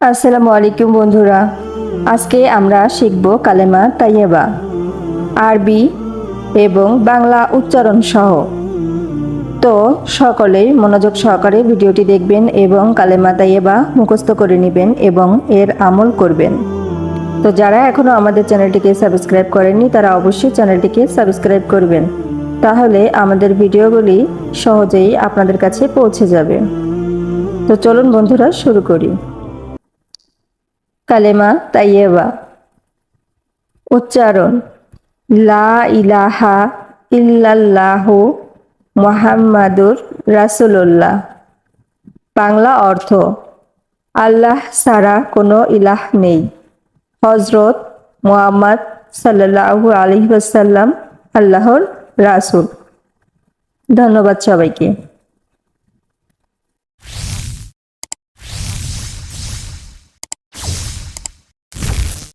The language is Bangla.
আসসালামু আলাইকুম, বন্ধুরা। আজকে আমরা শিখব কালেমা তাইয়েবা আরবি এবং বাংলা উচ্চারণ সহ। তো সকলেই মনোযোগ সহকারে ভিডিওটি দেখবেন এবং কালেমা তাইয়েবা মুখস্থ করে নেবেন এবং এর আমল করবেন। তো যারা এখনও আমাদের চ্যানেলটিকে সাবস্ক্রাইব করেননি, তারা অবশ্যই চ্যানেলটিকে সাবস্ক্রাইব করবেন। তাহলে আমাদের ভিডিওগুলি সহজেই আপনাদের কাছে পৌঁছে যাবে। তো চলুন, বন্ধুরা, শুরু করি। কালেমা তাইয়েবা উচ্চারণ, লা ইলাহা ইল্লাল্লাহু মোহাম্মাদুর রাসূলুল্লাহ। বাংলা অর্থ, আল্লাহ ছাড়া কোনো ইলাহ নেই। হজরত মোহাম্মদ সাল্লাল্লাহু আলাইহি ওয়াসাল্লাম, আল্লাহর রাসুল। ধন্যবাদ সবাইকে।